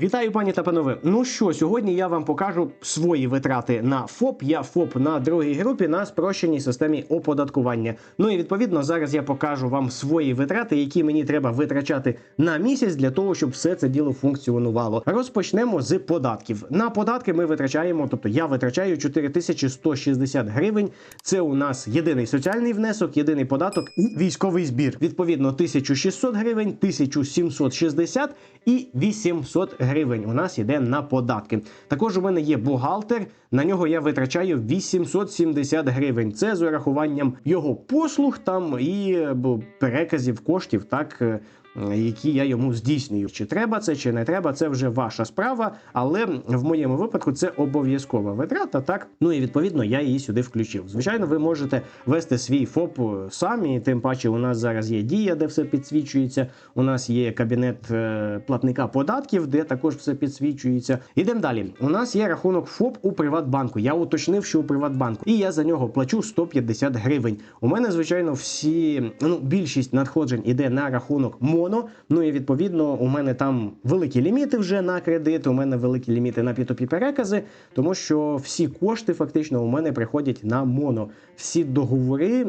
Вітаю, пані та панове. Ну що, сьогодні я вам покажу свої витрати на ФОП. Я ФОП на другій групі на спрощеній системі оподаткування. Ну і відповідно зараз я покажу вам свої витрати, які мені треба витрачати на місяць для того, щоб все це діло функціонувало. Розпочнемо з податків. На податки ми витрачаємо, тобто я витрачаю 4160 гривень. Це у нас єдиний соціальний внесок, єдиний податок і військовий збір. Відповідно, 1600 гривень, 1760 і 800 гривень у нас йде на податки. Також у мене є бухгалтер. На нього я витрачаю 870 гривень. Це з урахуванням його послуг там і е, переказів коштів, так. Які я йому здійснюю. Чи треба це, чи не треба, це вже ваша справа. Але в моєму випадку це обов'язкова витрата. Так, ну і відповідно я її сюди включив. Звичайно, ви можете вести свій ФОП самі. Тим паче, у нас зараз є дія, де все підсвічується. У нас є кабінет е, платника податків, де також все підсвічується. Ідемо далі. У нас є рахунок ФОП у Приватбанку. Я уточнив, що у Приватбанку, і я за нього плачу 150 гривень. У мене, звичайно, всі ну більшість надходжень іде на рахунок МОНО. Ну і відповідно, у мене там великі ліміти вже на кредит. У мене великі ліміти на P2P перекази, тому що всі кошти фактично у мене приходять на МОНО. Всі договори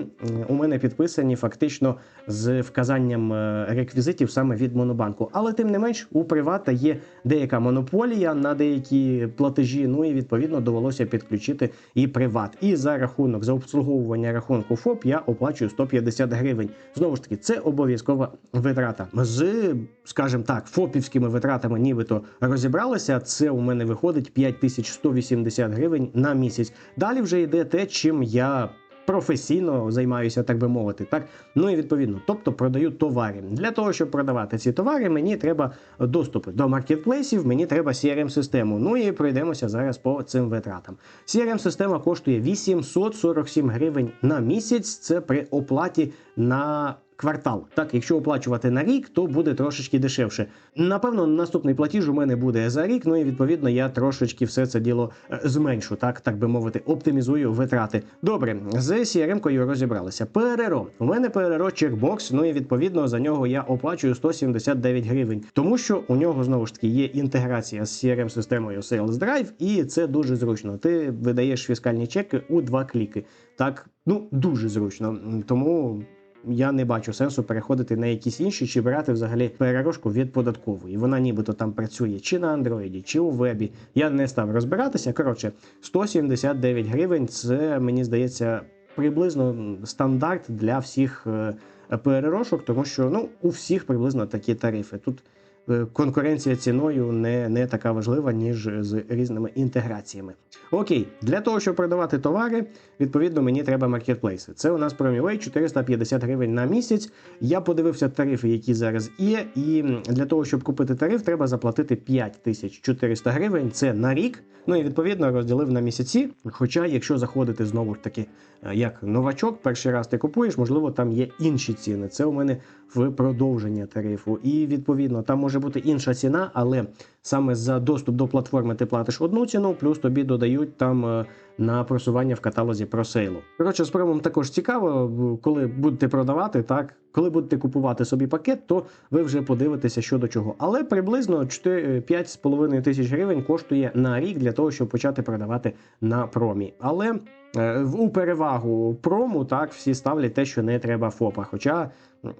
у мене підписані фактично з вказанням е, реквізитів саме від Монобанку. Але тим не менш, у Привата є деяка монополія на деякі платежі. Ну і відповідно довелося підключити і приват. І за рахунок за обслуговування рахунку ФОП я оплачую 150 гривень. Знову ж таки, це обов'язкова витрата. З, скажімо так, ФОПівськими витратами, нібито розібралися. Це у мене виходить 5180 гривень на місяць. Далі вже йде те, чим я. Професійно займаюся, так би мовити, так ну і відповідно, тобто продаю товари. Для того щоб продавати ці товари, мені треба доступи до маркетплейсів, мені треба crm систему Ну і пройдемося зараз по цим витратам. crm система коштує 847 гривень на місяць. Це при оплаті на квартал. Так, якщо оплачувати на рік, то буде трошечки дешевше. Напевно, наступний платіж у мене буде за рік. Ну і відповідно я трошечки все це діло е, зменшу, так так би мовити, оптимізую витрати. Добре, з CRM-кою розібралися. ПРРО. У мене ПРРО чекбокс. Ну і відповідно за нього я оплачую 179 гривень, тому що у нього знову ж таки є інтеграція з crm системою Sales Drive, і це дуже зручно. Ти видаєш фіскальні чеки у два кліки. Так, ну дуже зручно. Тому я не бачу сенсу переходити на якісь інші чи брати взагалі перерожку від податкової. Вона нібито там працює чи на андроїді, чи у вебі. Я не став розбиратися. Коротше, 179 гривень це мені здається приблизно стандарт для всіх е, перерошок, тому що ну у всіх приблизно такі тарифи. Тут конкуренція ціною не, не така важлива, ніж з різними інтеграціями. Окей, для того, щоб продавати товари, відповідно, мені треба маркетплейси. Це у нас Promivay 450 гривень на місяць. Я подивився тарифи, які зараз є. І для того, щоб купити тариф, треба заплатити 5400 гривень. Це на рік. Ну і відповідно розділив на місяці. Хоча, якщо заходити знову ж таки е, як новачок, перший раз ти купуєш, можливо, там є інші ціни. Це у мене в продовження тарифу. І відповідно там може бути інша ціна, але саме за доступ до платформи ти платиш одну ціну, плюс тобі додають там е, на просування в каталозі про сейлу. Коротше, з промом також цікаво, коли будете продавати, так коли будете купувати собі пакет, то ви вже подивитеся що до чого. Але приблизно 4 5,5 тисяч гривень коштує на рік для того, щоб почати продавати на промі. Але у перевагу прому так всі ставлять те, що не треба ФОПа. Хоча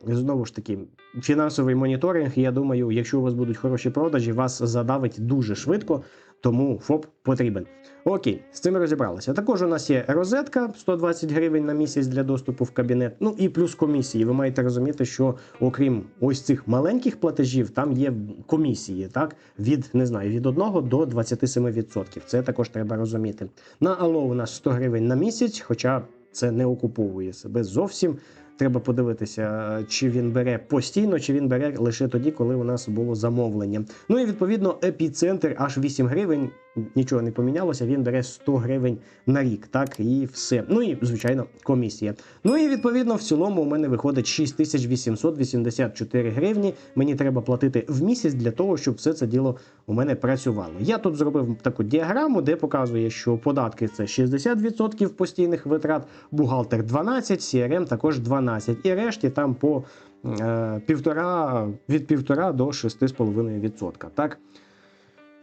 знову ж таки фінансовий моніторинг, я думаю, якщо у вас будуть хороші продажі, вас задавить дуже швидко. Тому ФОП потрібен. Окей, з цим розібралися. Також у нас є розетка 120 гривень на місяць для доступу в кабінет. Ну і плюс комісії. Ви маєте розуміти, що окрім ось цих маленьких платежів, там є комісії, так від не знаю, від 1 до 27%. Це також треба розуміти. На Алло у нас 100 гривень на місяць, хоча це не окуповує себе зовсім. Треба подивитися, чи він бере постійно, чи він бере лише тоді, коли у нас було замовлення. Ну і відповідно епіцентр аж 8 гривень. Нічого не помінялося. Він бере 100 гривень на рік, так і все. Ну і звичайно, комісія. Ну і відповідно в цілому у мене виходить 6884 гривні. Мені треба платити в місяць для того, щоб все це діло у мене працювало. Я тут зробив таку діаграму, де показує, що податки це 60% постійних витрат, бухгалтер 12, CRM також 12. І решті там по е, півтора від півтора до 6,5%. Так.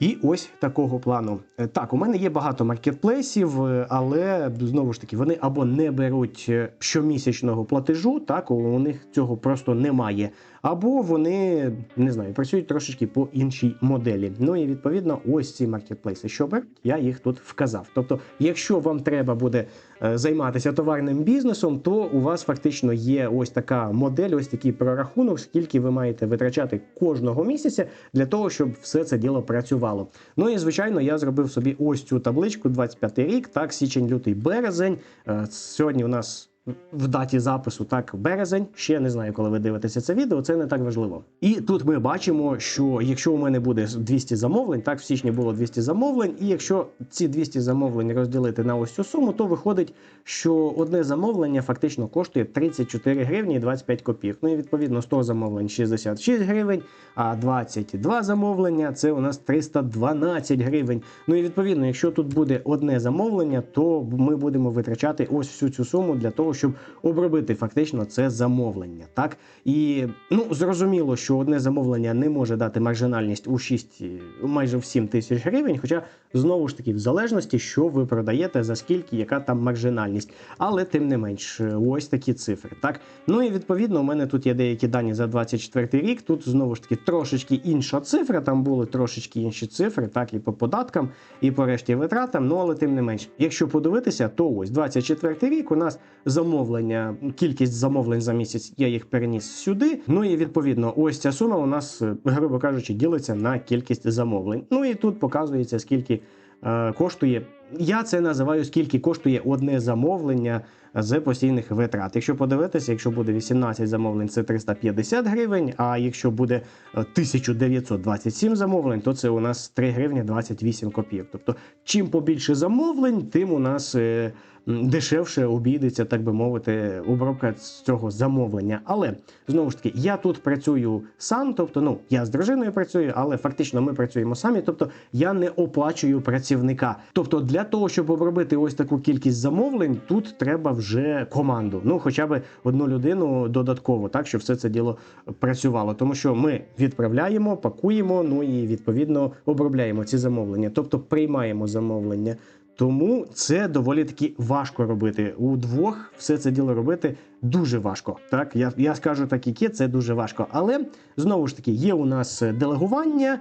І ось такого плану. Е, Так, у мене є багато маркетплейсів, е, але знову ж таки вони або не беруть е, щомісячного платежу, так у них цього просто немає, або вони не знаю, працюють трошечки по іншій моделі. Ну і відповідно, ось ці маркетплейси, що беруть, я їх тут вказав. Тобто, якщо вам треба буде займатися товарним бізнесом, то у вас фактично є ось така модель, ось такий прорахунок, скільки ви маєте витрачати кожного місяця для того, щоб все це діло працювало. Ну і звичайно, я зробив собі ось цю табличку 25 рік, так, січень, лютий, березень. Е, Сьогодні у нас. В даті запису так березень. Ще не знаю, коли ви дивитеся це відео. Це не так важливо. І тут ми бачимо, що якщо у мене буде 200 замовлень, так в січні було 200 замовлень, і якщо ці 200 замовлень розділити на ось цю суму, то виходить, що одне замовлення фактично коштує 34 гривні і 25 копійок. Ну і відповідно 100 замовлень 66 гривень, а 22 замовлення це у нас 312 гривень. Ну і відповідно, якщо тут буде одне замовлення, то ми будемо витрачати ось всю цю суму для того, щоб обробити фактично це замовлення. Так і ну зрозуміло, що одне замовлення не може дати маржинальність у 6, майже в 7 тисяч гривень. Хоча знову ж таки, в залежності, що ви продаєте, за скільки, яка там маржинальність. Але тим не менш, ось такі цифри. Так, ну і відповідно, у мене тут є деякі дані за 24 рік. Тут знову ж таки трошечки інша цифра. Там були трошечки інші цифри, так і по податкам, і по решті витратам. Ну але тим не менш, якщо подивитися, то ось 24 рік у нас замовлення, кількість замовлень за місяць, я їх переніс сюди. Ну і відповідно, ось ця сума у нас, е, грубо кажучи, ділиться на кількість замовлень. Ну і тут показується, скільки коштує. Я це називаю скільки коштує одне замовлення з постійних витрат. Якщо подивитися, якщо буде 18 замовлень, це 350 гривень. А якщо буде е, 1927 замовлень, то це у нас 3 гривні 28 копійок. Тобто, чим побільше замовлень, тим у нас е, дешевше обійдеться, так би мовити, обробка з цього замовлення. Але знову ж таки, я тут працюю сам, тобто, ну я з дружиною працюю, але фактично ми працюємо самі. Тобто я не оплачую працівника. Тобто, для того, щоб обробити ось таку кількість замовлень, тут треба вже команду. Ну, хоча б одну людину додатково, так щоб все це діло працювало. Тому що ми відправляємо, пакуємо, ну і відповідно обробляємо ці замовлення, тобто приймаємо замовлення. Тому це доволі таки важко робити. Удвох все це діло робити дуже важко. Так, я, я скажу так, як є, це дуже важко. Але знову ж таки, є у нас делегування,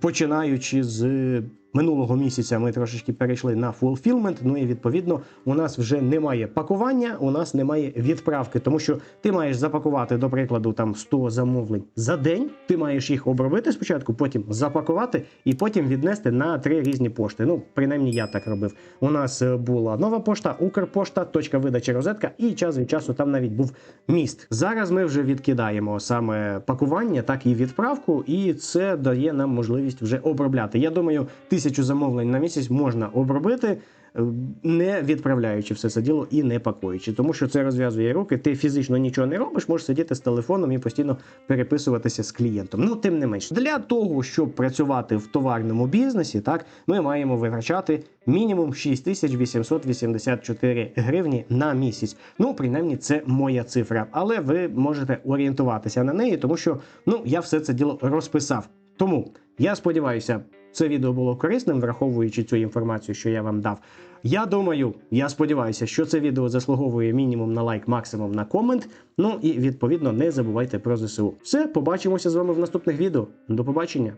починаючи з минулого місяця, ми трошечки перейшли на fulfillment, Ну і відповідно, у нас вже немає пакування, у нас немає відправки, тому що ти маєш запакувати, до прикладу, там 100 замовлень за день. Ти маєш їх обробити спочатку, потім запакувати і потім віднести на три різні пошти. Ну, принаймні, я так робив. У нас е, була нова пошта, Укрпошта, точка видачі розетка, і час від часу там навіть був міст. Зараз ми вже відкидаємо саме пакування, так і відправку, і це дає нам можливість вже обробляти. Я думаю, тисячу замовлень на місяць можна обробити. е, Не відправляючи все це діло і не пакуючи, тому що це розв'язує руки. Ти фізично нічого не робиш, можеш сидіти з телефоном і постійно переписуватися з клієнтом. Ну тим не менш, для того, щоб працювати в товарному бізнесі, так ми маємо витрачати мінімум 6884 гривні на місяць. Ну, принаймні, це моя цифра, але ви можете орієнтуватися на неї, тому що ну я все це діло розписав. Тому я сподіваюся, це відео було корисним, враховуючи цю інформацію, що я вам дав. Я думаю, я сподіваюся, що це відео заслуговує мінімум на лайк, максимум на комент. Ну і відповідно не забувайте про ЗСУ. Все, побачимося з вами в наступних відео. До побачення.